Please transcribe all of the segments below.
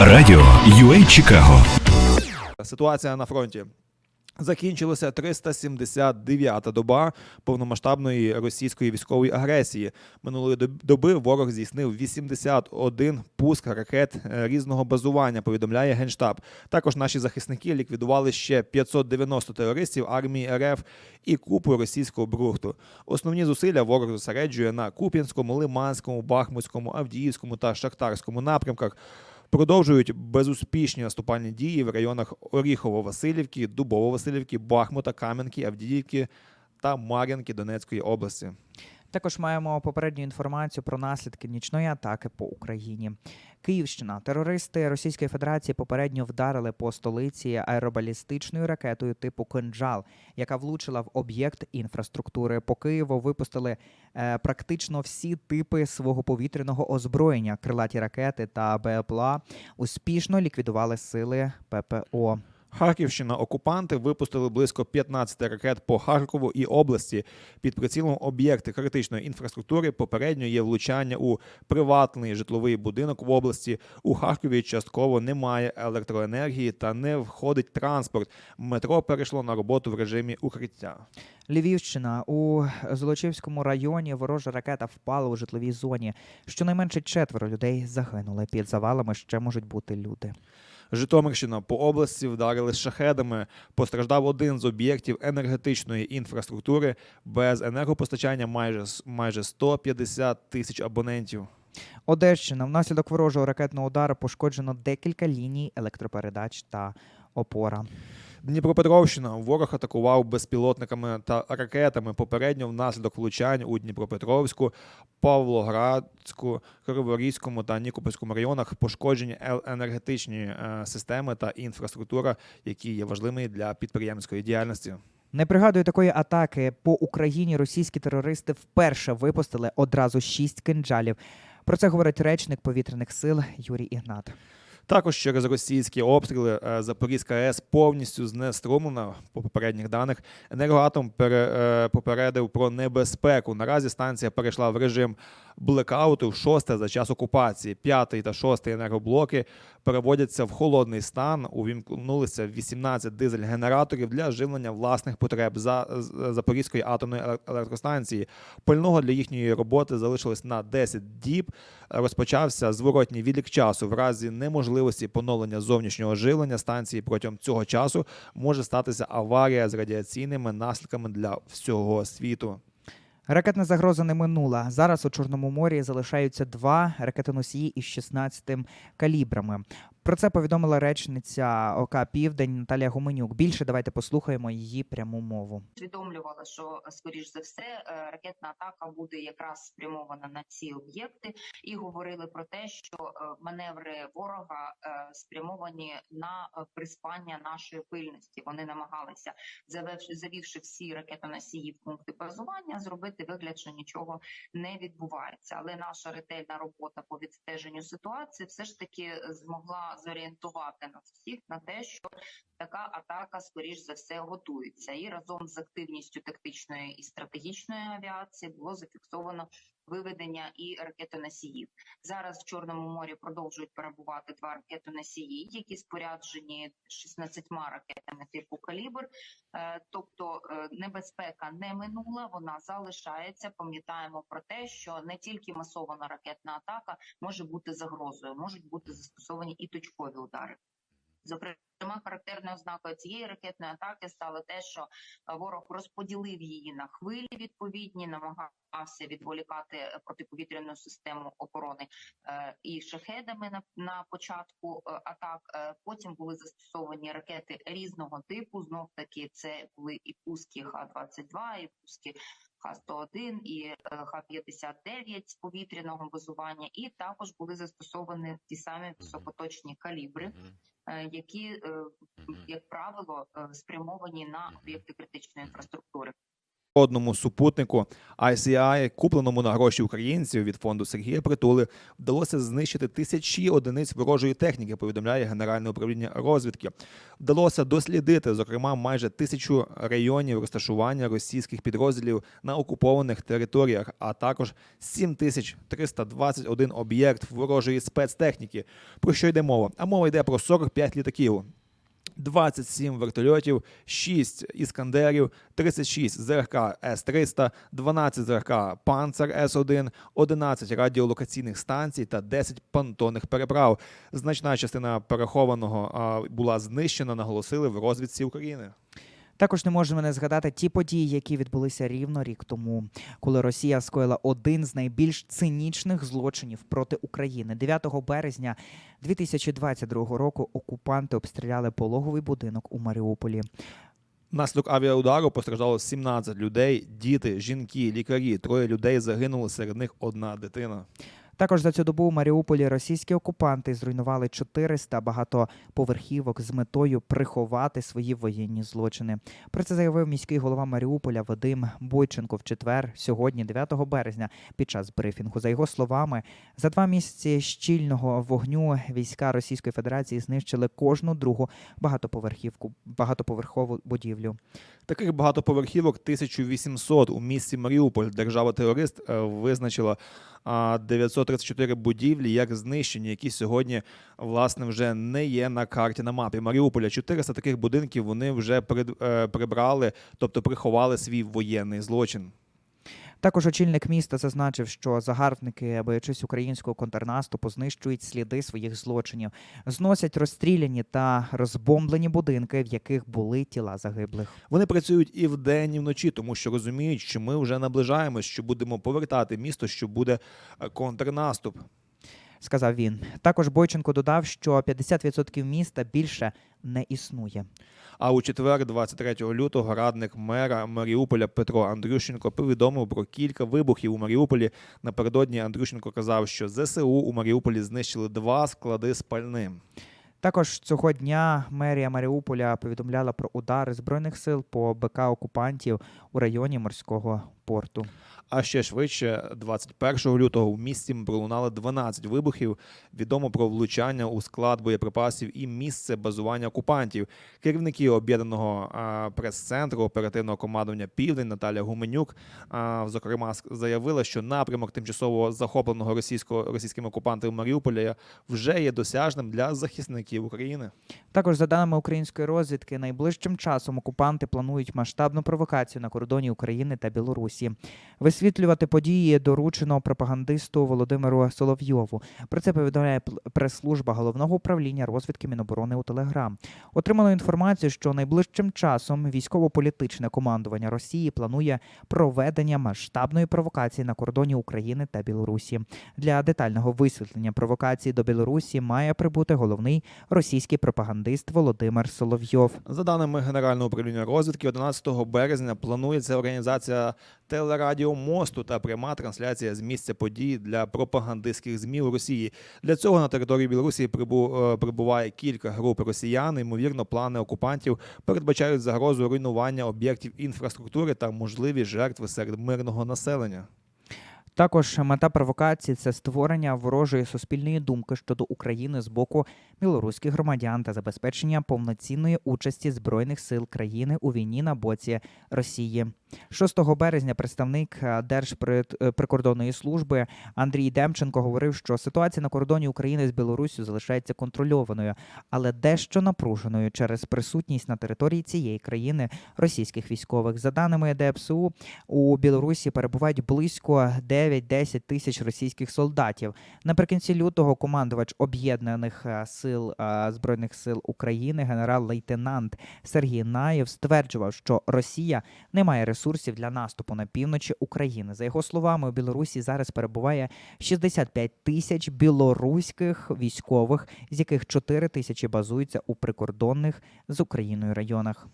Радіо UA Чикаго. Ситуація на фронті. Закінчилася 379-та доба повномасштабної російської військової агресії. Минулої доби ворог здійснив 81 пуск ракет е, різного базування. Повідомляє генштаб. Також наші захисники ліквідували ще 590 терористів армії РФ і купу російського брухту. Основні зусилля ворог зосереджує на Куп'янському, Лиманському, Бахмутському, Авдіївському та Шахтарському напрямках. Продовжують безуспішні наступальні дії в районах Оріхово-Василівки, Дубово-Василівки, Бахмута, Кам'янки, Авдіївки та Мар'янки Донецької області. Також маємо попередню інформацію про наслідки нічної атаки по Україні. Київщина. Терористи Російської Федерації попередньо вдарили по столиці аеробалістичною ракетою типу «Кинджал», яка влучила в об'єкт інфраструктури. По Києву випустили е, практично всі типи свого повітряного озброєння. Крилаті ракети та БПЛА успішно ліквідували сили ППО. Харківщина окупанти випустили близько 15 ракет по Харкову і області. Під прицілом об'єкти критичної інфраструктури попередньо є влучання у приватний житловий будинок в області. У Харкові частково немає електроенергії та не входить транспорт. Метро перейшло на роботу в режимі укриття. Львівщина у Золочівському районі ворожа ракета впала у житловій зоні. Щонайменше четверо людей загинули. Під завалами ще можуть бути люди. Житомирщина по області вдарили шахедами. Постраждав один з об'єктів енергетичної інфраструктури. Без енергопостачання майже майже 150 тисяч абонентів. Одещина внаслідок ворожого ракетного удару пошкоджено декілька ліній електропередач та опора. Дніпропетровщина ворог атакував безпілотниками та ракетами попередньо внаслідок влучань у Дніпропетровську, Павлоградську, Криворізькому та Нікопольському районах пошкоджені енергетичні е, системи та інфраструктура, які є важливими для підприємської діяльності. Не пригадую такої атаки по Україні. Російські терористи вперше випустили одразу шість кинджалів. Про це говорить речник повітряних сил Юрій Ігнат. Також через російські обстріли е, Запорізька АЕС повністю знеструмлена по попередніх даних. Енергоатом пере, е, попередив про небезпеку. Наразі станція перейшла в режим блекауту шосте за час окупації. П'ятий та шостий енергоблоки переводяться в холодний стан. Увімкнулися 18 дизель-генераторів для живлення власних потреб за Запорізької атомної електростанції. Пального для їхньої роботи залишилось на 10 діб. Розпочався зворотній відлік часу. В разі неможливості поновлення зовнішнього живлення станції протягом цього часу може статися аварія з радіаційними наслідками для всього світу. Ракетна загроза не минула. Зараз у Чорному морі залишаються два ракетоносії із 16 калібрами. Про це повідомила речниця ОК Південь Наталія Гуменюк. Більше давайте послухаємо її пряму мову. усвідомлювала, що скоріш за все е, ракетна атака буде якраз спрямована на ці об'єкти, і говорили про те, що е, маневри ворога е, спрямовані на приспання нашої пильності. Вони намагалися, завівши всі ракетоносії в пункти базування, зробити вигляд, що нічого не відбувається. Але наша ретельна робота по відстеженню ситуації все ж таки змогла зорієнтувати нас всіх на те, що така атака, скоріш за все, готується. І разом з активністю тактичної і стратегічної авіації було зафіксовано виведення і ракетоносіїв. Зараз в Чорному морі продовжують перебувати два ракетоносії, які споряджені 16 ракетами типу калібр. Е, Тобто е, небезпека не минула, вона залишається. Пам'ятаємо про те, що не тільки масована ракетна атака може бути загрозою, можуть бути застосовані і точкові удари. Зокрема, характерною ознакою цієї ракетної атаки стало те, що е, ворог розподілив її на хвилі відповідні, намагався відволікати е, протиповітряну систему оборони е, і шахедами на, початку атак. Потім були застосовані ракети різного типу. Знов таки це були і пуски Х-22, і пуски Х-101 і е, Х-59 повітряного базування, і також були застосовані ті самі високоточні калібри, е, які, е, як правило, спрямовані на об'єкти критичної інфраструктури. Одному супутнику ICI, купленому на гроші українців від фонду Сергія Притули, вдалося знищити тисячі одиниць ворожої техніки. Повідомляє Генеральне управління розвідки. Вдалося дослідити, зокрема, майже тисячу районів розташування російських підрозділів на окупованих територіях, а також 7321 об'єкт ворожої спецтехніки. Про що йде мова? А мова йде про 45 літаків. 27 вертольотів, 6 іскандерів, 36 ЗРК С-300, 12 ЗРК Панцер С-1, 11 радіолокаційних станцій та 10 понтонних переправ. Значна частина перехованого була знищена, наголосили в розвідці України. Також не можемо не згадати ті події, які відбулися рівно рік тому, коли Росія скоїла один з найбільш цинічних злочинів проти України. 9 березня 2022 року окупанти обстріляли пологовий будинок у Маріуполі. Внаслідок авіаудару постраждало 17 людей, діти, жінки, лікарі. Троє людей загинули, серед них одна дитина. Також за цю добу у Маріуполі російські окупанти зруйнували 400 багатоповерхівок з метою приховати свої воєнні злочини. Про це заявив міський голова Маріуполя Вадим Бойченко в четвер, сьогодні, 9 березня, під час брифінгу. За його словами, за два місяці щільного вогню війська Російської Федерації знищили кожну другу багатоповерхівку, багатоповерхову будівлю. Таких багатоповерхівок 1800 у місті Маріуполь. Держава-терорист е, визначила а, 934 будівлі як знищені, які сьогодні власне вже не є на карті на мапі Маріуполя. 400 таких будинків вони вже е, прибрали, тобто приховали свій воєнний злочин. Також очільник міста зазначив, що загарбники, боячись українського контрнаступу, знищують сліди своїх злочинів, зносять розстріляні та розбомблені будинки, в яких були тіла загиблих. Вони працюють і вдень, і вночі, тому що розуміють, що ми вже наближаємось, що будемо повертати місто, що буде е, контрнаступ. Сказав він. Також Бойченко додав, що 50% міста більше не існує. А у четвер, 23 лютого, радник мера Маріуполя Петро Андрющенко повідомив про кілька вибухів у Маріуполі. Напередодні Андрющенко казав, що ЗСУ у Маріуполі знищили два склади з пальним. Також цього дня мерія Маріуполя повідомляла про удари збройних сил по БК окупантів у районі морського порту. А ще швидше, 21 лютого, в місті пролунали 12 вибухів. Відомо про влучання у склад боєприпасів і місце базування окупантів. Керівники об'єднаного прес-центру оперативного командування Південь Наталя Гуменюк, зокрема, заявила, що напрямок тимчасово захопленого російсько російськими окупантами Маріуполя вже є досяжним для захисників України. Також, за даними української розвідки, найближчим часом окупанти планують масштабну провокацію на кордоні України та Білорусі. Висвітлювати події доручено пропагандисту Володимиру Соловйову. Про це повідомляє прес-служба головного управління розвідки Міноборони у Телеграм. Отримано інформацію, що найближчим часом військово-політичне командування Росії планує проведення масштабної провокації на кордоні України та Білорусі. Для детального висвітлення провокації до Білорусі має прибути головний російський пропагандист Володимир Соловйов. За даними Генерального управління розвідки, 11 березня планується організація телерадіо мосту та пряма трансляція з місця подій для пропагандистських змі у Росії. Для цього на території Білорусі прибу, е, прибуває кілька груп росіян. Ймовірно, плани окупантів передбачають загрозу руйнування об'єктів інфраструктури та можливі жертви серед мирного населення. Також мета провокації це створення ворожої суспільної думки щодо України з боку білоруських громадян та забезпечення повноцінної участі збройних сил країни у війні на боці Росії. 6 березня представник е, Держприкордонної служби Андрій Демченко говорив, що ситуація на кордоні України з Білоруссю залишається контрольованою, але дещо напруженою через присутність на території цієї країни російських військових. За даними ДПСУ, у Білорусі перебувають близько 9-10 тисяч російських солдатів. Наприкінці лютого командувач об'єднаних е, сил е, збройних сил України, генерал-лейтенант Сергій Наєв, стверджував, що Росія не має ресурсів для наступу на півночі України. За його словами, у Білорусі зараз перебуває 65 тисяч білоруських військових, з яких 4 тисячі базуються у прикордонних з Україною районах.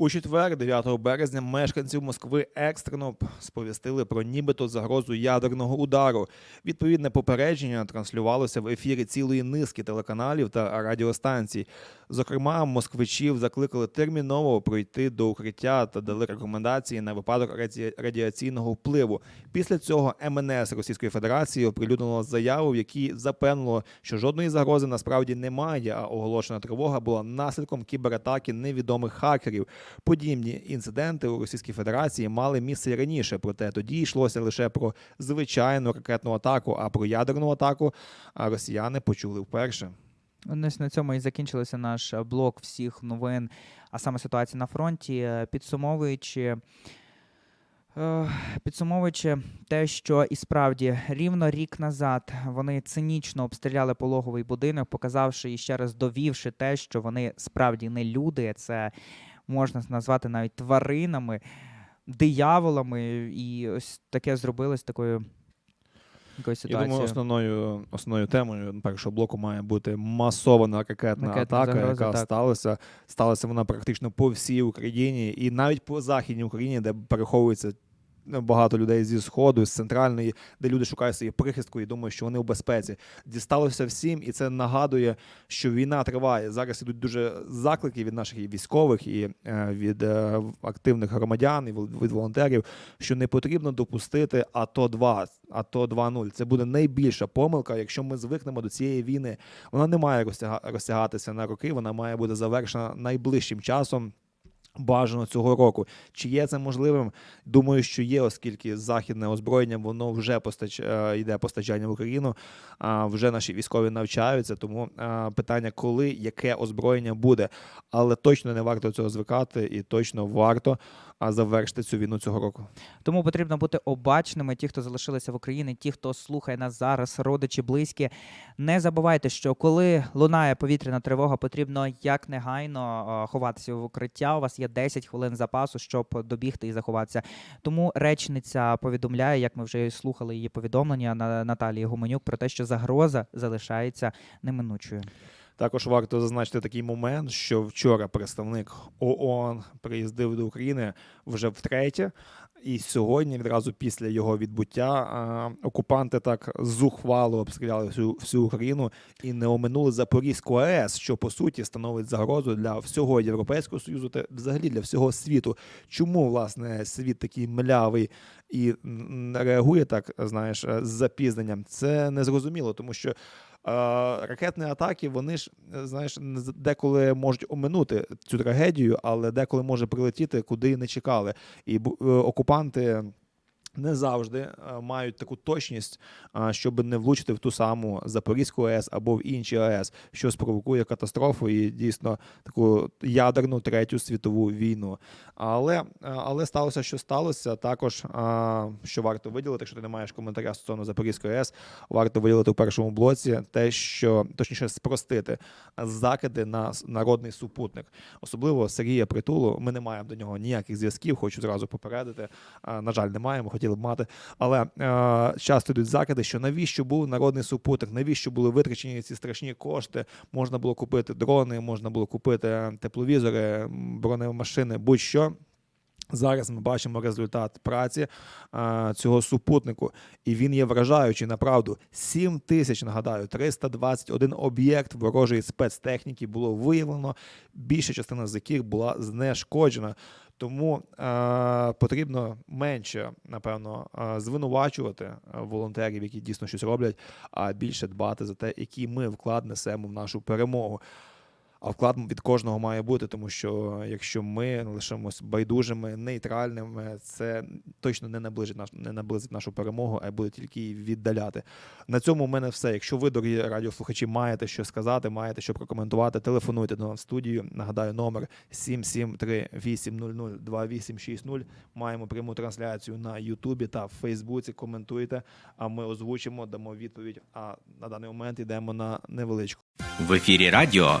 У четвер, 9 березня, мешканців Москви екстрено сповістили про нібито загрозу ядерного удару. Відповідне попередження транслювалося в ефірі цілої низки телеканалів та радіостанцій. Зокрема, москвичів закликали терміново пройти до укриття та дали рекомендації на випадок раді- радіаційного впливу. Після цього МНС Російської Федерації оприлюднило заяву, в якій запевнило, що жодної загрози насправді немає, а оголошена тривога була наслідком кібератаки невідомих хакерів. Подібні інциденти у Російській Федерації мали місце раніше, проте тоді йшлося лише про звичайну ракетну атаку, а про ядерну атаку росіяни почули вперше. Ось на цьому і закінчилося наш блок всіх новин, а саме ситуація на фронті, підсумовуючи. е, Підсумовуючи те, що і справді рівно рік назад вони цинічно обстріляли пологовий будинок, показавши і ще раз довівши те, що вони справді не люди, це можна назвати навіть тваринами, дияволами, і ось таке зробилось такою Я думаю, основною основною темою першого блоку має бути масована ракетна Ракетна атака, загроза, яка так. сталася. Сталася вона практично по всій Україні, і навіть по західній Україні, де переховується ну, багато людей зі сходу, з центральної, де люди шукають собі прихистку і думають, що вони у безпеці. Дісталося всім, і це нагадує, що війна триває. Зараз ідуть дуже заклики від наших військових і е, від е, активних громадян і від волонтерів, що не потрібно допустити АТО 2 АТО 2.0. Це буде найбільша помилка, якщо ми звикнемо до цієї війни. Вона не має розтягатися на роки, вона має бути завершена найближчим часом. Бажано цього року. Чи є це можливим? Думаю, що є, оскільки західне озброєння воно вже постач... е, йде постачання в Україну. А вже наші військові навчаються. Тому е, питання, коли яке озброєння буде, але точно не варто цього звикати, і точно варто а, завершити цю війну цього року. Тому потрібно бути обачними. Ті, хто залишилися в Україні, ті, хто слухає нас зараз, родичі, близькі. Не забувайте, що коли лунає повітряна тривога, потрібно як негайно ховатися в укриття. У вас є 10 хвилин запасу, щоб добігти і заховатися. Тому речниця повідомляє, як ми вже слухали її повідомлення на Наталії Гуменюк, про те, що загроза залишається неминучою. Також варто зазначити такий момент, що вчора представник ООН приїздив до України вже втретє. І сьогодні, відразу після його відбуття, окупанти так зухвало обстріляли всю, всю Україну і не оминули Запорізьку АЕС, що по суті становить загрозу для всього Європейського союзу та взагалі для всього світу. Чому власне світ такий млявий і реагує так, знаєш, з запізненням? Це незрозуміло, тому що. Е, Ракетні атаки, вони ж е, знаєш, деколи можуть оминути цю трагедію, але деколи може прилетіти, куди не чекали. І е, окупанти не завжди е, мають таку точність, щоб не влучити в ту саму Запорізьку АЕС або в інші АЕС, що спровокує катастрофу і дійсно таку ядерну третю світову війну. Але, е, але сталося, що сталося. Також що варто виділити, якщо ти не маєш коментаря стосовно Запорізької АЕС, варто виділити в першому блоці те, що точніше спростити закиди на народний супутник, особливо Сергія Притулу. Ми не маємо до нього ніяких зв'язків, хочу зразу попередити. На жаль, не маємо, хотіли б мати. Але е, часто йдуть закиди, що навіщо був народний супутник, навіщо були витрачені ці страшні кошти. Можна було купити дрони, можна було купити тепловізори, бронемашини, будь-що. Зараз ми бачимо результат праці а, цього супутнику, і він є вражаючий. Направду 7 тисяч, нагадаю, 321 об'єкт ворожої спецтехніки було виявлено. Більша частина з яких була знешкоджена. Тому е, потрібно менше, напевно, е, звинувачувати е, волонтерів, які дійсно щось роблять, а більше дбати за те, які ми вклад несемо в нашу перемогу. А вклад від кожного має бути, тому що якщо ми лишимось байдужими, нейтральними, це точно не наближить наш не наблизить нашу перемогу, а буде тільки віддаляти. На цьому в мене все. Якщо ви, дорогі радіослухачі, маєте що сказати, маєте що прокоментувати, телефонуйте до нас в студію. Нагадаю, номер 773-800-2860. Маємо пряму трансляцію на Ютубі та в Фейсбуці. Коментуйте, а ми озвучимо, дамо відповідь. А на даний момент йдемо на невеличку. В ефірі радіо